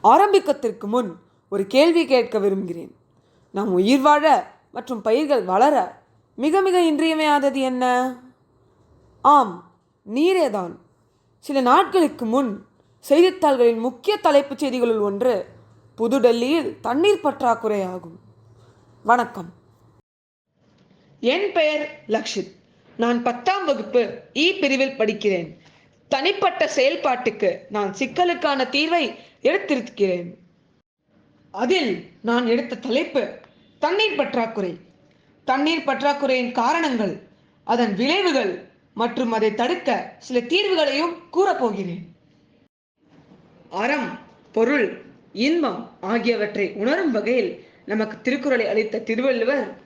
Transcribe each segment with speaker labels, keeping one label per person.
Speaker 1: ஆரம்பிக்கத்திற்கு முன் ஒரு கேள்வி கேட்க விரும்புகிறேன். நாம் உயிர் வாழ மற்றும் பயிர்கள் வளர மிக மிக இன்றியமையாதது என்ன? ஆம் நீரேதான். சில நாட்களுக்கு முன் செய்தித்தாள்களின் முக்கிய தலைப்புச் செய்திகளுள் ஒன்று புதுடெல்லியில் தண்ணீர் பற்றாக்குறை ஆகும். வணக்கம். என் பெயர் லக்ஷித். நான் பத்தாம் வகுப்பு இ பிரிவில் படிக்கிறேன். தனிப்பட்ட செயல்பாட்டுக்கு நான் சிக்கலுக்கான தீர்வை எடுத்திருக்கிறேன். அதில் நான் எடுத்த தலைப்பு தண்ணீர் பற்றாக்குறை. தண்ணீர் பற்றாக்குறையின் காரணங்கள் அதன் விளைவுகள் மற்றும் அதை தடுக்க சில தீர்வுகளையும் கூறப்போகிறேன் அறம் பொருள் இன்பம் ஆகியவற்றை உணரும் வகையில் நமக்கு திருக்குறளை அளித்த திருவள்ளுவர்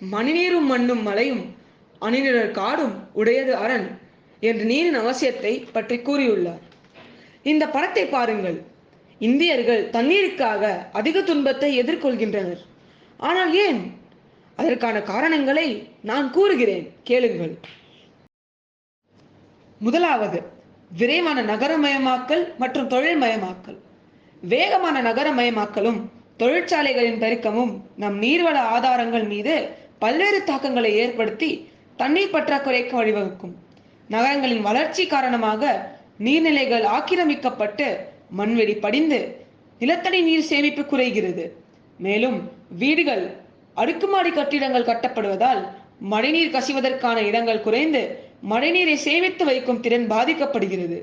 Speaker 1: மணிநீரும் மண்ணும் மலையும் அணிநிழல் காடும் உடையது அரண் என்று நீரின் அவசியத்தை பற்றி கூறியுள்ளார். இந்த படத்தை பாருங்கள். இந்தியர்கள் தண்ணீருக்காக அதிக துன்பத்தை எதிர்கொள்கின்றனர். ஆனால் ஏன்? அதற்கான காரணங்களை நான் கூறுகிறேன். கேளுங்கள். முதலாவது விரைவான நகரமயமாக்கல் மற்றும் தொழில்மயமாக்கல். வேகமான நகரமயமாக்கலும் தொழிற்சாலைகளின் பெருக்கமும் நம் நீர்வள ஆதாரங்கள் மீது பல்வேறு தாக்கங்களை ஏற்படுத்தி தண்ணீர் பற்றாக்குறைக்கு வழிவகுக்கும். நகரங்களின் வளர்ச்சி காரணமாக நீர்நிலைகள் ஆக்கிரமிக்கப்பட்டு மண்வெடி படிந்து நிலத்தடி நீர் சேமிப்பு குறைகிறது. மேலும் வீடுகள் அடுக்குமாடி கட்டிடங்கள் கட்டப்படுவதால் மழைநீர் கசிவதற்கான இடங்கள் குறைந்து மழைநீரை சேமித்து வைக்கும் திறன் பாதிக்கப்படுகிறது.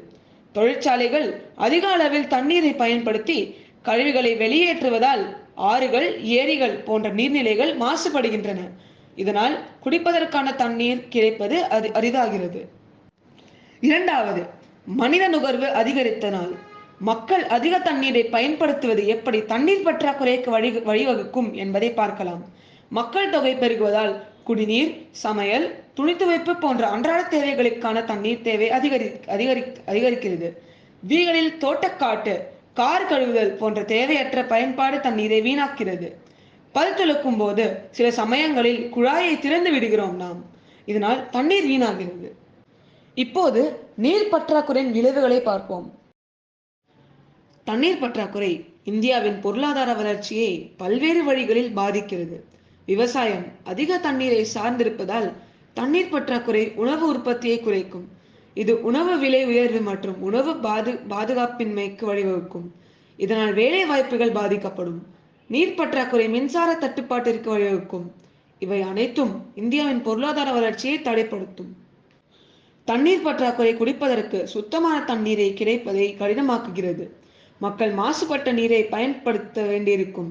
Speaker 1: தொழிற்சாலைகள் அதிக அளவில் தண்ணீரை பயன்படுத்தி கழிவுகளை வெளியேற்றுவதால் ஆறுகள் ஏரிகள் போன்ற நீர்நிலைகள் மாசுபடுகின்றன. இதனால் குடிப்பதற்கான தண்ணீர் கிடைப்பது அது அரிதாகிறது. இரண்டாவது மனித நுகர்வு அதிகரித்தனால். மக்கள் அதிக தண்ணீரை பயன்படுத்துவது எப்படி தண்ணீர் பற்றாக்குறைக்கு வழி வழிவகுக்கும் என்பதை பார்க்கலாம். மக்கள் தொகை பெருகுவதால் குடிநீர் சமையல் துணி துவைப்பு போன்ற அன்றாட தேவைகளுக்கான தண்ணீர் தேவை அதிகரி அதிகரி அதிகரிக்கிறது. வீடுகளில் தோட்டக்காட்டு கார் கழுவுதல் போன்ற தேவையற்ற பயன்பாடு தண்ணீரை வீணாக்கிறது. பல் துளக்கும் போது சில சமயங்களில் குழாயை திறந்து விடுகிறோம் நாம். இதனால் தண்ணீர் வீணாகிறது. இப்போது நீர் பற்றாக்குறையின் விளைவுகளை பார்ப்போம். தண்ணீர் பற்றாக்குறை இந்தியாவின் பொருளாதார வளர்ச்சியை பல்வேறு வழிகளில் பாதிக்கிறது. விவசாயம் அதிக தண்ணீரை சார்ந்திருப்பதால் தண்ணீர் பற்றாக்குறை உணவு உற்பத்தியை குறைக்கும். இது உணவு விலை உயர்வு மற்றும் உணவு பாது பாதுகாப்பின்மைக்கு வழிவகுக்கும். இதனால் வேலை வாய்ப்புகள் பாதிக்கப்படும். நீர் பற்றாக்குறை மின்சார தட்டுப்பாட்டிற்கு வழிவகுக்கும். இவை அனைத்தும் இந்தியாவின் பொருளாதார வளர்ச்சியை தடைப்படுத்தும். தண்ணீர் பற்றாக்குறை குடிப்பதற்கு சுத்தமான தண்ணீரை கிடைப்பதை கடினமாக்குகிறது. மக்கள் மாசுபட்ட நீரை பயன்படுத்த வேண்டியிருக்கும்.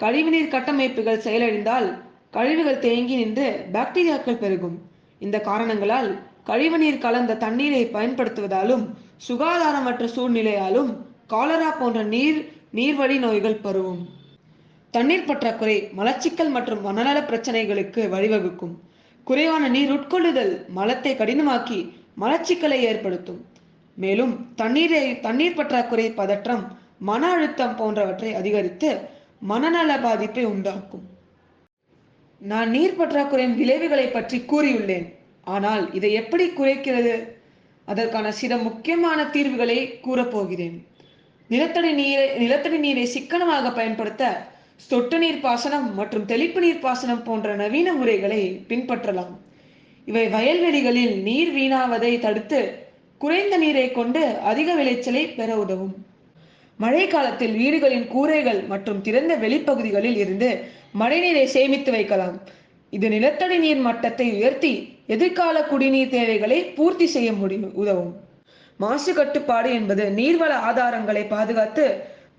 Speaker 1: கழிவுநீர் கட்டமைப்புகள் செயலடைந்தால் கழிவுகள் தேங்கி நின்று பாக்டீரியாக்கள் பெருகும். இந்த காரணங்களால் கழிவுநீர் கலந்த தண்ணீரை பயன்படுத்துவதாலும் சுகாதாரமற்ற சூழ்நிலையாலும் காலரா போன்ற நீர் நீர்வழி நோய்கள் பரவும். தண்ணீர் பற்றாக்குறை மலச்சிக்கல் மற்றும் மனநல பிரச்சனைகளுக்கு வழிவகுக்கும். குறைவான நீர் உட்கொள்ளுதல் மலத்தை கடினமாக்கி மலச்சிக்கலை ஏற்படுத்தும். மேலும் தண்ணீரை தண்ணீர் பற்றாக்குறை பதற்றம் மன அழுத்தம் போன்றவற்றை அதிகரித்து மனநல பாதிப்பை உண்டாக்கும். நான் நீர் பற்றாக்குறையின் விளைவுகளை பற்றி கூறியுள்ளேன். ஆனால் இதை எப்படி குறைக்கிறது? அதற்கான சில முக்கியமான தீர்வுகளை கூறப்போகிறேன் நிலத்தடி நீரை நிலத்தடி நீரை சிக்கனமாக பயன்படுத்த சொட்டு நீர் பாசனம் மற்றும் தெளிப்பு நீர் பாசனம் போன்ற நவீன முறைகளை பின்பற்றலாம். இவை வயல்வெளிகளில் நீர் வீணாவதை தடுத்து குறைந்த நீரை கொண்டு அதிக விளைச்சலை பெற உதவும். மழை காலத்தில் வீடுகளின் கூரைகள் மற்றும் திறந்த வெளிப்பகுதிகளில் இருந்து மழைநீரை சேமித்து வைக்கலாம். இது நிலத்தடி நீர் மட்டத்தை உயர்த்தி எதிர்கால குடிநீர் தேவைகளை பூர்த்தி செய்ய முடியும் உதவும். மாசு கட்டுப்பாடு என்பது நீர்வள ஆதாரங்களை பாதுகாத்து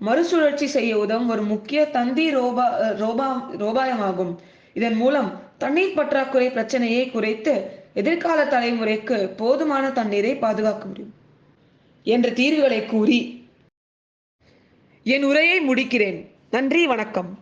Speaker 1: மறுசுழற்சி செய்ய உதவும் ஒரு முக்கிய தந்தி ரோபா ரோபா ரோபாயமாகும். இதன் மூலம் தண்ணீர் பற்றாக்குறை பிரச்சனையை குறைத்து எதிர்கால தலைமுறைக்கு போதுமான தண்ணீரை பாதுகாக்க முடியும் என்ற தீர்வுகளை கூறி என் உரையை முடிக்கிறேன். நன்றி வணக்கம்.